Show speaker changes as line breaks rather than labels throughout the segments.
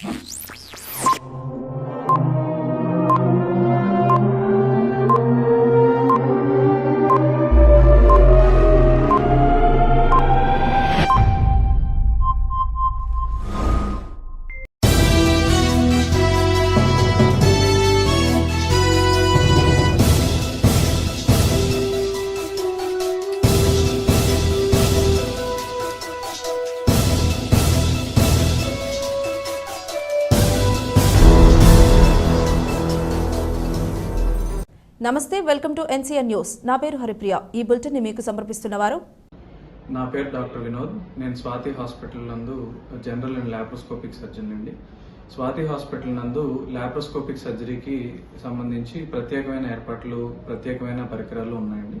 Jesus. నమస్తే welcome to NCN news. నా పేరు హరిప్రియ. ఈ బులెటిన్ని మీకు సమర్పిస్తున్నవారు.
నా పేరు డాక్టర్ వినోద్. నేను స్వాతి హాస్పిటల్ నందు జనరల్ అండ్ లాప్రోస్కోపిక్ సర్జన్ అండి. స్వాతి హాస్పిటల్ నందు లాప్రోస్కోపిక్ సర్జరీకి సంబంధించి ప్రత్యేకమైన ఏర్పాట్లు ప్రత్యేకమైన పరికరాలు ఉన్నాయండి.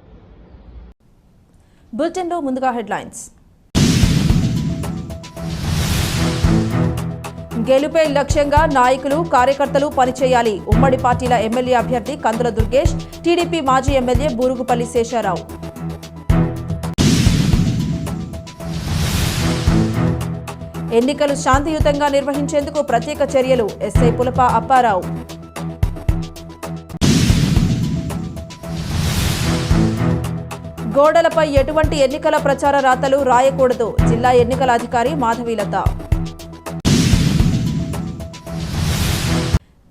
బులెటిన్లో ముందుగా హెడ్లైన్స్. గెలుపే లక్ష్యంగా నాయకులు కార్యకర్తలు పనిచేయాలి ఉమ్మడి పార్టీల ఎమ్మెల్యే అభ్యర్థి కందుల దుర్గేష్ టీడీపీ మాజీ ఎమ్మెల్యే బూరుగుపల్లి శేషారావు. ఎన్నికలు శాంతియుతంగా నిర్వహించేందుకు ప్రత్యేక చర్యలు ఎస్ఐ పులప అప్పారావు. గోడలపై ఎటువంటి ఎన్నికల ప్రచార రాతలు రాయకూడదు. జిల్లా ఎన్నికల అధికారి మాధవీలత.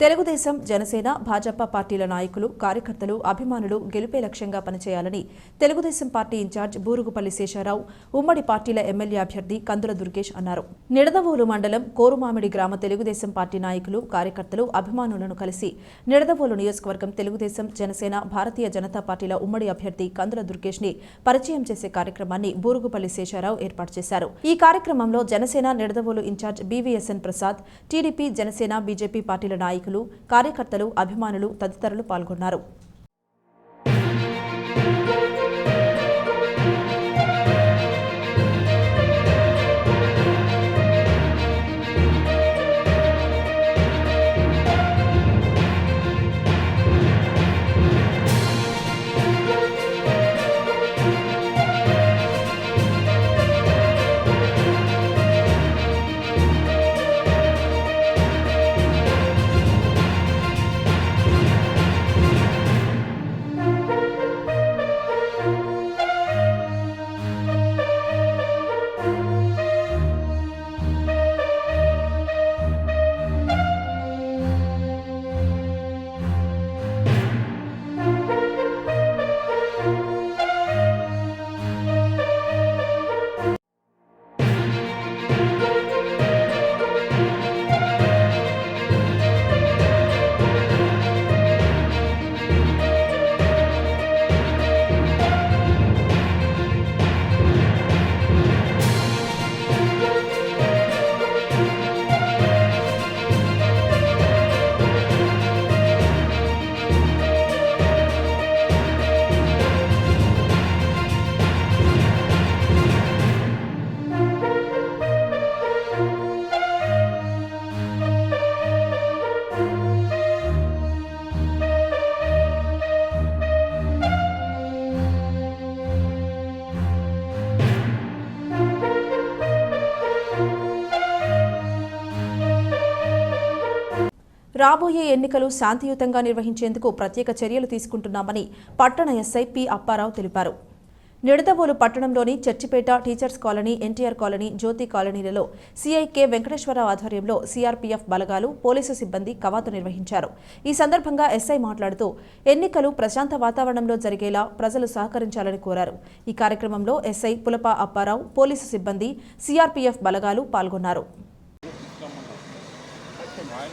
తెలుగుదేశం జనసేన భాజపా పార్టీల నాయకులు కార్యకర్తలు అభిమానులు గెలుపే లక్ష్యంగా పనిచేయాలని తెలుగుదేశం పార్టీ ఇన్ఛార్జ్ బూరుగుపల్లి శేషారావు ఉమ్మడి పార్టీల ఎమ్మెల్యే అభ్యర్థి కందుల దుర్గేష్ అన్నారు. నిడదవోలు మండలం కోరుమామిడి గ్రామ తెలుగుదేశం పార్టీ నాయకులు కార్యకర్తలు అభిమానులను కలిసి నిడదవోలు నియోజకవర్గం తెలుగుదేశం జనసేన భారతీయ జనతా పార్టీల ఉమ్మడి అభ్యర్థి కందుల దుర్గేష్ని పరిచయం చేసే కార్యక్రమాన్ని బూరుగుపల్లి శేషారావు ఏర్పాటు చేశారు. ఈ కార్యక్రమంలో Janasena Nidadavolu incharge BVSN Prasad TDP Janasena BJP పార్టీల నాయకులు కార్యకర్తలు అభిమానులు తదితరులు పాల్గొన్నారు. రాబోయే ఎన్నికలు శాంతియుతంగా నిర్వహించేందుకు ప్రత్యేక చర్యలు తీసుకుంటున్నామని పట్టణ ఎస్ఐ పి అప్పారావు తెలిపారు. నిడదవోలు పట్టణంలోని Churchipeta teachers colony NTR colony Jyothi కాలనీలలో సీఐకే Venkateswararao ఆధ్వర్యంలో సీఆర్పీఎఫ్ బలగాలు పోలీసు సిబ్బంది కవాతు నిర్వహించారు. ఈ సందర్భంగా ఎస్ఐ మాట్లాడుతూ ఎన్నికలు ప్రశాంత వాతావరణంలో జరిగేలా ప్రజలు సహకరించాలని కోరారు. ఈ కార్యక్రమంలో ఎస్ఐ పులప అప్పారావు పోలీసు సిబ్బంది సీఆర్పీఎఫ్ బలగాలు పాల్గొన్నారు.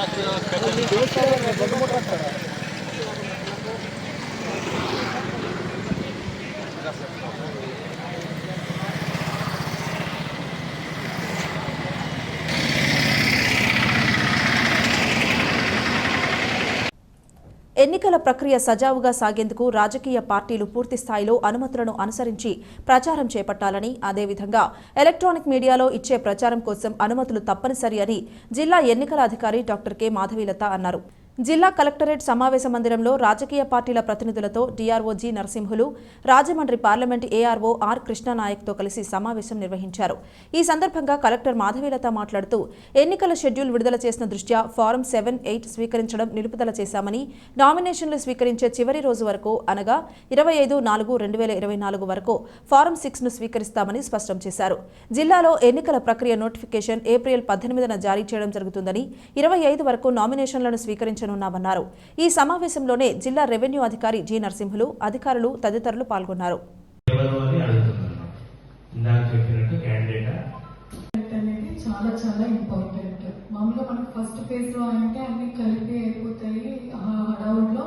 ¿Qué es lo
ఎన్నికల ప్రక్రియ సజావుగా సాగేందుకు రాజకీయ పార్టీలు పూర్తి స్థాయిలో అనుమతులను అనుసరించి ప్రచారం చేపట్టాలని అదేవిధంగా ఎలక్ట్రానిక్ మీడియాలో ఇచ్చే ప్రచారం కోసం అనుమతులు తప్పనిసరి అని జిల్లా ఎన్నికల అధికారి డాక్టర్ కె. మాధవీలత అన్నారు. జిల్లా కలెక్టరేట్ సమావేశ మందిరంలో రాజకీయ పార్టీల ప్రతినిధులతో DRO G Narasimhulu Rajahmundry parliament ARO R కృష్ణానాయక్తో కలిసి సమావేశం నిర్వహించారు. ఈ సందర్భంగా కలెక్టర్ మాధవీలత మాట్లాడుతూ ఎన్నికల షెడ్యూల్ విడుదల చేసిన దృష్ట్యా ఫారం సెవెన్ ఎయిట్ స్వీకరించడం నిలుపుదల చేశామని నామినేషన్లు స్వీకరించే చివరి రోజు వరకు అనగా ఇరవై ఐదు నాలుగు రెండు వేల ఇరవై నాలుగు వరకు ఫారం సిక్స్ను స్వీకరిస్తామని స్పష్టం చేశారు. జిల్లాలో ఎన్నికల ప్రక్రియ నోటిఫికేషన్ ఏప్రిల్ పద్దెనిమిదిన జారీ చేయడం జరుగుతుందని ఇరవై ఐదు వరకు నామినేషన్లను స్వీకరించనున్నామన్నారు ఈ సమావేశంలోనే జిల్లా రెవెన్యూ అధికారి జి నరసింహులు అధికారులు తదితరులు పాల్గొన్నారు.
చాలా చాలా ఇంపార్టెంట్ మామూలుగా మనకు ఫస్ట్ ఫేజ్లో అంటే అన్ని కలిపి అయిపోతాయి. హడావుల్లో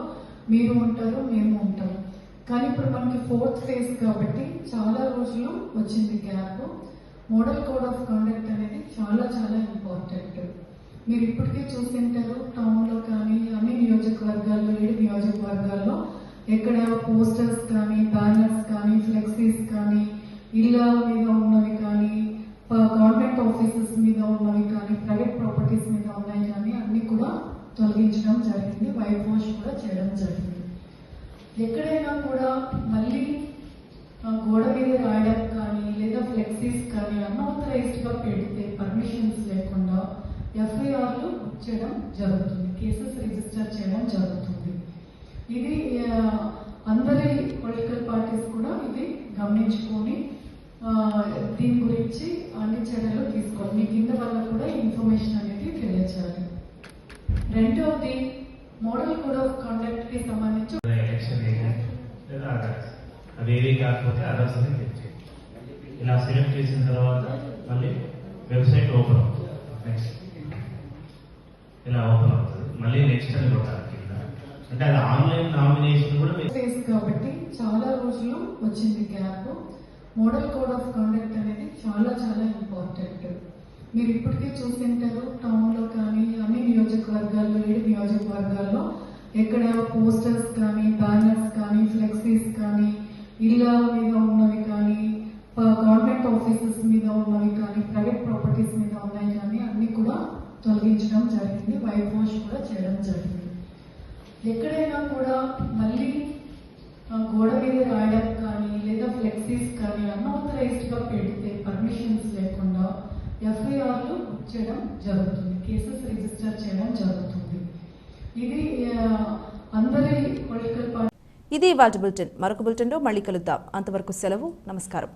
మీరు ఉంటారు మేము ఉంటారు కానీ ఇప్పుడు మనకి ఫోర్త్ ఫేజ్ కాబట్టి చాలా రోజులు వచ్చింది gap model code of conduct అనేది చాలా చాలా ఇంపార్టెంట్ మీరు ఇప్పటికే చూసింటారు టౌన్లో కానీ అన్ని నియోజకవర్గాల్లో ఏడు నియోజకవర్గాల్లో ఎక్కడ పోస్టర్స్ కానీ బ్యానర్స్ కానీ ఫ్లెక్సీస్ కానీ ఇళ్ళ మీద ఉన్నవి కానీ గవర్నమెంట్ ఆఫీసెస్ మీద ఉన్నవి కానీ ప్రైవేట్ ప్రాపర్టీస్ మీద ఉన్నాయి కానీ అన్ని కూడా తొలగించడం జరిగింది. వైట్ వాష్ కూడా చేయడం జరిగింది. ఎక్కడైనా కూడా మళ్ళీ గోడ మీద రాయడం కానీ లేదా ఫ్లెక్సీస్ కానీ అన్ఆథరైజ్డ్గా పెడితే పర్మిషన్స్ లేకుండా ఎఫ్ఐఆర్లు బుక్ చేయడం జరుగుతుంది. కేసెస్ రిజిస్టర్ చేయడం జరుగుతుంది. ఇది అందరి పొలిటికల్ పార్టీస్ కూడా ఇది గమనించుకొని దీని గురించి అన్ని చర్యలు తీసుకోవాలి. మీ కింద వాళ్ళకు కూడా ఇన్ఫర్మేషన్ అనేది తెలియచేయాలి. రెండవది మోడల్ కోడ్ ఆఫ్ కండక్ట్కి సంబంధించి
ఎలక్షన్ అవేవి కాకపోతే అదర్స్ అని తెచ్చి ఇలా సెలెక్ట్ చేసిన తర్వాత మళ్ళీ వెబ్సైట్ ఓపెన్ అవుతుంది. నెక్స్ట్ ఇలా ఓపెన్ అవుతుంది. మళ్ళీ నెక్స్ట్ అని కొట్టాలి. అంటే అది ఆన్లైన్ నామినేషన్ కూడా
ఫేస్ కాబట్టి చాలా రోజులు వచ్చింది gap. Model code of conduct అనేది చాలా చాలా ఇంపార్టెంట్. మీరు ఇప్పటికే చూసింటారు టౌన్లో కానీ అన్ని నియోజకవర్గాల్లో ఏడు నియోజకవర్గాల్లో ఎక్కడ పోస్టర్స్ కానీ బ్యానర్స్ కానీ ఫ్లెక్సీస్ కానీ ఇళ్ళ మీద ఉన్నవి కానీ గవర్నమెంట్ ఆఫీసెస్ మీద ఉన్నవి కానీ ప్రైవేట్ ప్రాపర్టీస్ మీద ఉన్నాయి కానీ అన్ని కూడా తొలగించడం జరిగింది వైట్ వాష్ కూడా చేయడం జరిగింది. ఎక్కడైనా కూడా మళ్ళీ గోడ మీద రాయడం కానీ లేదా ఫ్లెక్సీస్ కానీ అన్ఆథరైజ్డ్గా పెడితే పర్మిషన్స్ లేకుండా ఎఫ్ఐఆర్లు బుక్ చేయడం జరుగుతుంది కేసెస్ రిజిస్టర్ చేయడం జరుగుతుంది. ఇది అందరి పొలిటికల్ పార్టీ
ఇది ఇవాళ బులెటిన్. మరొక బులెటిన్లో మళ్ళీ కలుద్దాం. అంతవరకు సెలవు నమస్కారం.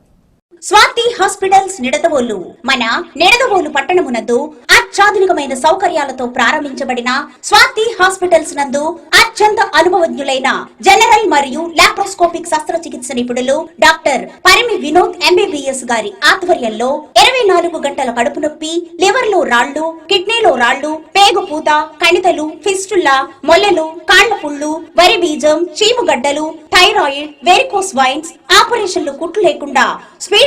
స్వాతి హాస్పిటల్స్ నిడదవోలు. మన నిడదవోలు పట్టణమునందు అత్యాధునికమైన సౌకర్యాలతో ప్రారంభించబడిన స్వాతి హాస్పిటల్స్ నందు అత్యంత అనుభవజ్ఞులైన జనరల్ మరియు లాప్రోస్కోపిక్ శస్త్రచికిత్స నిపుణులు డాక్టర్ పరిమి వినోద్ ఎంబీబీఎస్ గారి ఆధ్వర్యంలో ఇరవై నాలుగు గంటల కడుపు నొప్పి లివర్లో రాళ్ళు కిడ్నీలో రాళ్ళు పేగు పూత కణితలు ఫిస్టుల్లా మొల్లలు కాళ్ళ పుళ్ళు వరి బీజం చీముగడ్డలు థైరాయిడ్ వెరికోస్ వైన్స్ ఆపరేషన్లు కుట్లు లేకుండా స్పీడ్